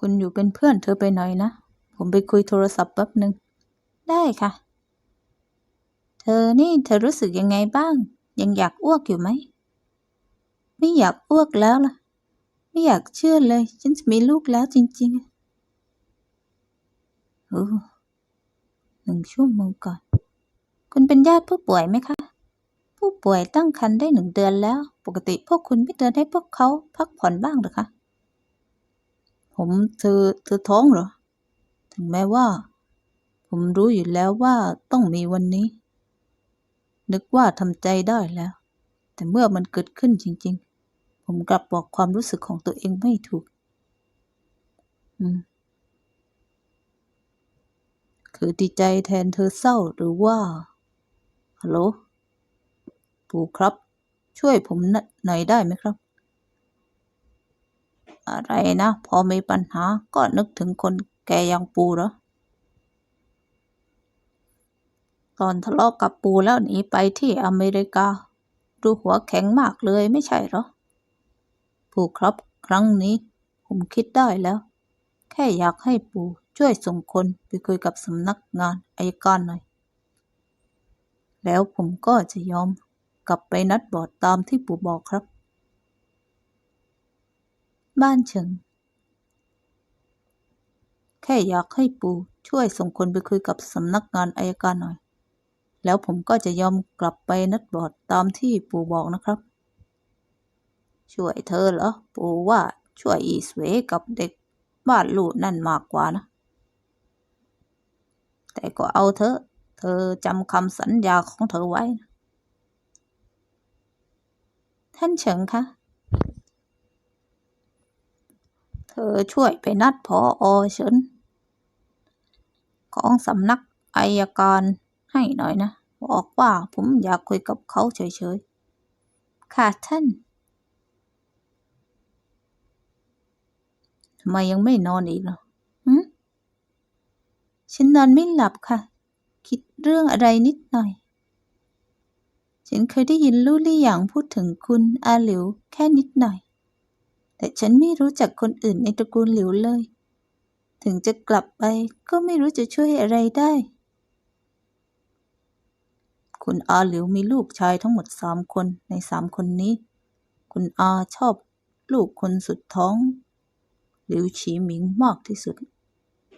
คุณอยู่เป็นเพื่อนเธอไปหน่อยนะ ผมไปคุยโทรศัพท์แป๊บหนึ่ง ได้ค่ะ เธอนี่เธอรู้สึกยังไงบ้าง ยังอยากอ้วกอยู่ไหม ไม่อยากอ้วกแล้วล่ะ ไม่อยากเชื่อเลย ฉันจะมีลูกแล้วจริงๆโอ้หนึ่งชั่วโมงก่อน คุณเป็นญาติผู้ป่วยไหมคะ ผู้ป่วยตั้งครรภ์ได้หนึ่งเดือนแล้ว ปกติพวกคุณไม่เตือนให้พวกเขาพักผ่อนบ้างหรือคะ ผมเธอเธอท้องเหรอ ถึงแม้ว่า ผมรู้อยู่แล้วว่าต้องมีวันนี้ นึกว่าทำใจได้แล้ว แต่เมื่อมันเกิดขึ้นจริง ๆ ผมกลับบอกความรู้สึกของตัวเองไม่ถูก อืม คือดีใจแทนเธอเศร้าหรือว่า ฮัลโหล ปู่ครับ ช่วยผมหน่อยได้ไหมครับ อะไรนะ พอมีปัญหาก็นึกถึงคนแก่อย่างปูเหรอตอนทะเลาะกับปูแล้วหนีไปที่อเมริกา ดูหัวแข็งมากเลยไม่ใช่เหรอ ปูครับครั้งนี้ ผมคิดได้แล้ว แค่อยากให้ปูช่วยส่งคนไปคุยกับสำนักงานอายการหน่อย แล้วผมก็จะยอมกลับไปนัดบอดตามที่ปู่บอกครับ บ้านฉิงแค่อยากให้ปู่ช่วยส่งคนไปคุยกับสำนักงานอายการหน่อย แล้วผมก็จะยอมกลับไปนัดบอดตามที่ปู่บอกนะครับ ช่วยเธอเหรอ ปู่ว่าช่วยอีสเวกับเด็กบ้านลูกนั่นมากกว่านะ แต่ก็เอาเถอเธอจำคำสัญญาของเธอไว้นะท่านเฉิงคะ เธอช่วยไปนัดพออเฉินของสำนักอายการให้หน่อยนะ บอกว่าผมอยากคุยกับเขาเฉยๆ ค่ะท่านทำไมยังไม่นอนอีกล่ะหืมฉันนอนไม่หลับค่ะ คิดเรื่องอะไรนิดหน่อย ฉันเคยได้ยินลู่ลี่หยางพูดถึงคุณอาหลิวแค่นิดหน่อย แต่ฉันไม่รู้จักคนอื่นในตระกูลหลิวเลย ถึงจะกลับไปก็ไม่รู้จะช่วยอะไรได้ คุณอาหลิวมีลูกชายทั้งหมดสามคนในสามคนนี้ คุณอาชอบลูกคนสุดท้อง หลิวฉีหมิงมากที่สุด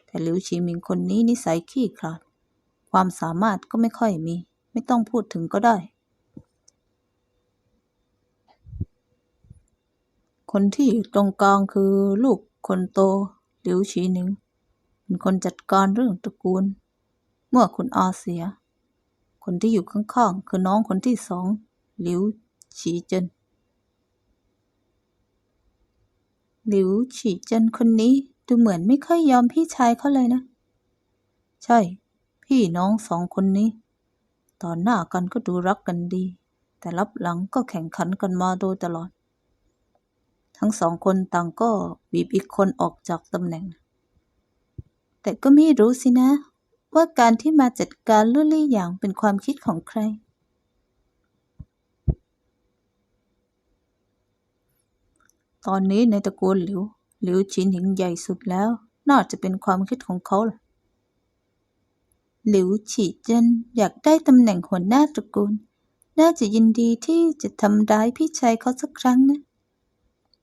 แต่หลิวฉีหมิงคนนี้นิสัยขี้ขลาด ความสามารถก็ไม่ค่อยมี ไม่ต้องพูดถึงก็ได้ คนที่อยู่ตรงกลางคือลูกคนโตหลิวฉีหนิงเป็นคนจัดการเรื่องตระกูล เมื่อคุณอาเสีย คนที่อยู่ข้างๆคือน้องคนที่สองหลิวฉีเจินหลิวฉีเจินคนนี้ดูเหมือนไม่ค่อยยอมพี่ชายเขาเลยนะ ใช่ พี่น้องสองคนนี้ ตอนหน้ากันก็ดูรักกันดี แต่รับหลังก็แข่งขันกันมาโดยตลอด ทั้งสองคนต่างก็บีบอีกคนออกจากตำแหน่ง แต่ก็ไม่รู้สินะ ว่าการที่มาจัดการลู่ลี่อย่างเป็นความคิดของใคร ตอนนี้ในตระกูลหลิว หลิวชินหิงใหญ่สุดแล้ว น่าจะเป็นความคิดของเขาล่ะหลิวฉีเจนอยากได้ตำแหน่งหัวหน้าตระกูล น่าจะยินดีที่จะทำร้ายพี่ชายเขาสักครั้งนะ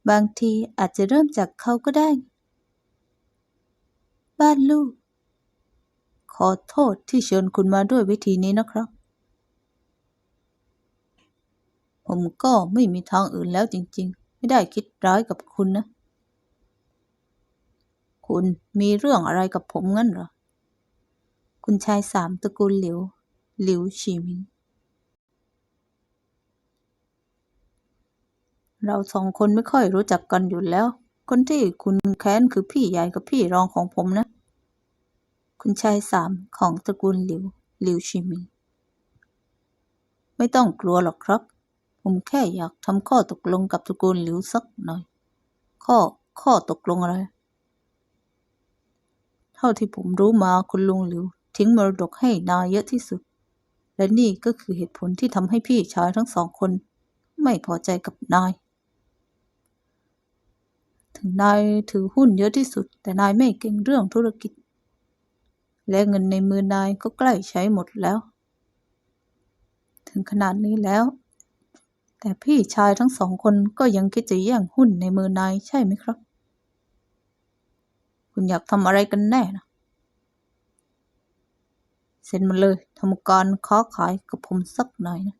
บางทีอาจจะเริ่มจากเขาก็ได้ บ้านลูก ขอโทษที่เชิญคุณมาด้วยวิธีนี้นะครับ ผมก็ไม่มีทางอื่นแล้วจริง ๆ ไม่ได้คิดร้ายกับคุณนะ คุณมีเรื่องอะไรกับผมงั้นเหรอ คุณชายสามตระกูลหลิว หลิวฉีมิง เราสองคนไม่ค่อยรู้จักกันอยู่แล้ว คนที่คุณแค้นคือพี่ใหญ่กับพี่รองของผมนะ คุณชายสามของตระกูลหลิวหลิวฉีหมิงไม่ต้องกลัวหรอกครับ ผมแค่อยากทำข้อตกลงกับตระกูลหลิวสักหน่อย ข้อข้อตกลงอะไร เท่าที่ผมรู้มาคุณลุงหลิว ทิ้งมรดกให้นายเยอะที่สุด และนี่ก็คือเหตุผลที่ทำให้พี่ชายทั้งสองคน ไม่พอใจกับนาย ถึงนายถือหุ้นเยอะที่สุด แต่นายไม่เก่งเรื่องธุรกิจ และเงินในมือนายก็ใกล้ใช้หมดแล้ว ถึงขนาดนี้แล้ว แต่พี่ชายทั้งสองคนก็ยังคิดจะแย่งหุ้นในมือนายใช่ไหมครับ คุณอยากทำอะไรกันแน่นะเซ็นมาเลยทำการค้าขายกับผมสักหน่อยนะ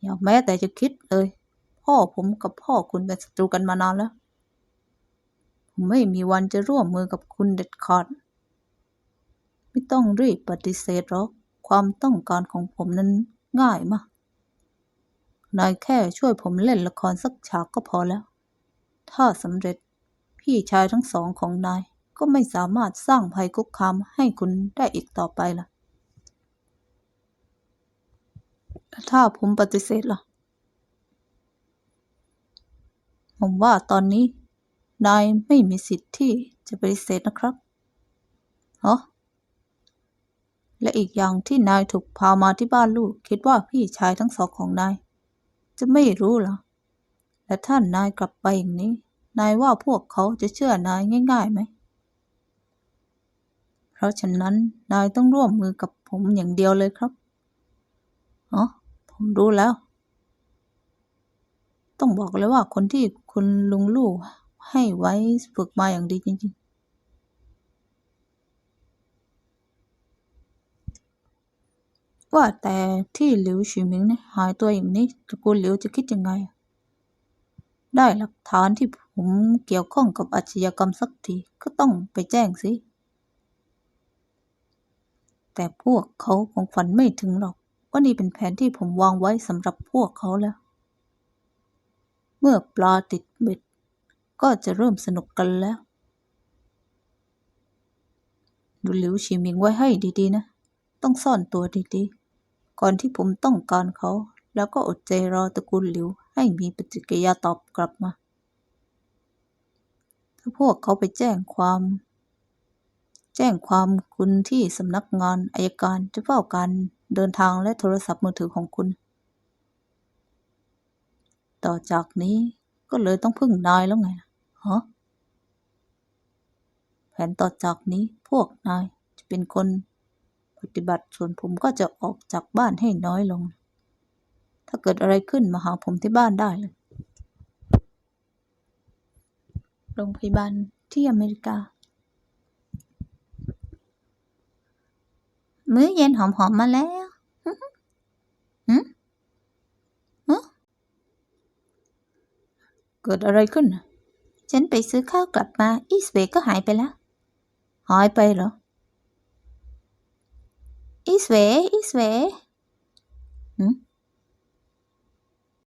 อย่าแม้แต่จะคิดเลย พ่อผมกับพ่อคุณเป็นศัตรูกันมานานแล้ว ไม่มีวันจะร่วมมือกับคุณเด็ดขาด ไม่ต้องรีบปฏิเสธหรอก ความต้องการของผมนั้นง่ายมาก นายแค่ช่วยผมเล่นละครสักฉากก็พอแล้ว ถ้าสำเร็จพี่ชายทั้งสองของนายก็ไม่สามารถสร้างภัยคุกคามให้คุณได้อีกต่อไปล่ะ ถ้าผมปฏิเสธล่ะ ผมว่าตอนนี้ นายไม่มีสิทธิ์ที่จะปฏิเสธนะครับเหรอและอีกอย่างที่นายถูกพามาที่บ้านลูก คิดว่าพี่ชายทั้งสองของนาย จะไม่รู้เหรอ และถ้านายกลับไปอย่างนี้ นายว่าพวกเขาจะเชื่อนายง่ายๆไหม เพราะฉะนั้นนายต้องร่วมมือกับผมอย่างเดียวเลยครับอ๋อผมรู้แล้ว ต้องบอกเลยว่าคนที่คุณลุงลู่ ให้ไว้ฝึกมาอย่างดีจริง ๆว่าแต่ที่หลิวฉีหมิงเนี่ยหายตัวอย่างนี้ตระกูลหลิวจะคิดยังไง ได้หลักฐานที่ผมเกี่ยวข้องกับอาชญากรรมสักทีก็ต้องไปแจ้งสิ แต่พวกเขาคงฝันไม่ถึงหรอก ว่านี่เป็นแผนที่ผมวางไว้สำหรับพวกเขาแล้ว เมื่อปลาติดเบ็ด ก็จะเริ่มสนุกกันแล้ว ดูหลิวฉีหมิงไว้ให้ดีๆนะ ต้องซ่อนตัวดีๆ ก่อนที่ผมต้องการเขา แล้วก็อดใจรอตระกูลหลิวให้มีปฏิกิริยาตอบกลับมา ถ้าพวกเขาไปแจ้งความ แจ้งความคุณที่สำนักงานอายการจะเฝ้าการเดินทางและโทรศัพท์มือถือของคุณ ต่อจากนี้ก็เลยต้องพึ่งนายแล้วไงล่ะ ฮะแผนต่อจากนี้พวกนายจะเป็นคนปฏิบัติส่วนผมก็จะออกจากบ้านให้น้อยลง ถ้าเกิดอะไรขึ้นมาหาผมที่บ้านได้เลย โรงพยาบาลที่อเมริกา มื้อเย็นหอมๆมาแล้วหืมเกิดอะไรขึ้นนะ ฉันไปซื้อข้าวกลับมาอีสเวก็หายไปแล้ว หายไปเหรอ อีสเวอีสเวอืม